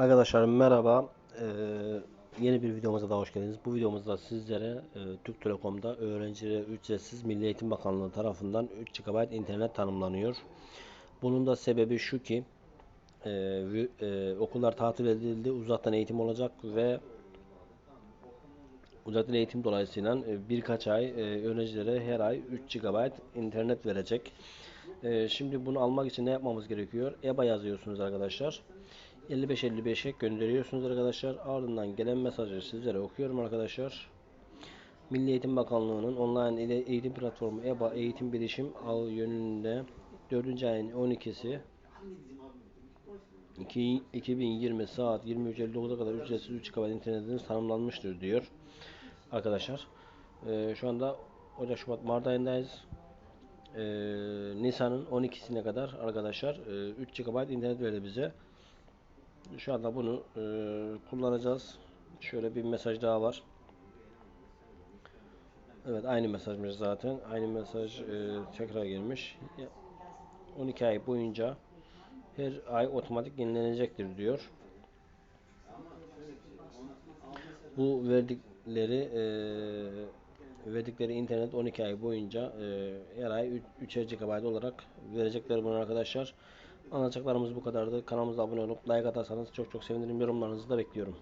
Arkadaşlar merhaba. Ee, yeni bir videomuza daha hoş geldiniz. Bu videomuzda sizlere e, Türk Telekom'da öğrencilere ücretsiz Milli Eğitim Bakanlığı tarafından 3 GB internet tanımlanıyor. Bunun da sebebi şu ki e, e, okullar tatil edildi, uzaktan eğitim olacak ve uzaktan eğitim dolayısıyla e, birkaç ay e, öğrencilere her ay 3 GB internet verecek. E, şimdi bunu almak için ne yapmamız gerekiyor? EBA yazıyorsunuz arkadaşlar. 55-55'e gönderiyorsunuz arkadaşlar. Ardından gelen mesajı sizlere okuyorum arkadaşlar. Milli Eğitim Bakanlığı'nın online eğitim platformu EBA Eğitim Bilişim Ağı yönünde 4. ayın 12'si 2 2020 saat 23.59'a kadar ücretsiz 3 GB internetiniz tanımlanmıştır diyor. Arkadaşlar Ee, şu anda Ocak Şubat Mart ayındayız. Ee, Nisan'ın 12'sine kadar arkadaşlar e, 3 GB internet verdi bize. Şu anda bunu e, kullanacağız. Şöyle bir mesaj daha var. Evet aynı mesajmış zaten. Aynı mesaj e, tekrar gelmiş. 12 ay boyunca her ay otomatik yenilenecektir diyor. Bu verdikleri e, verdikleri internet 12 ay boyunca e, her ay 3'er GB olarak verecekler bunu arkadaşlar. Anlatacaklarımız bu kadardı. Kanalımıza abone olup like atarsanız çok çok sevinirim. Yorumlarınızı da bekliyorum.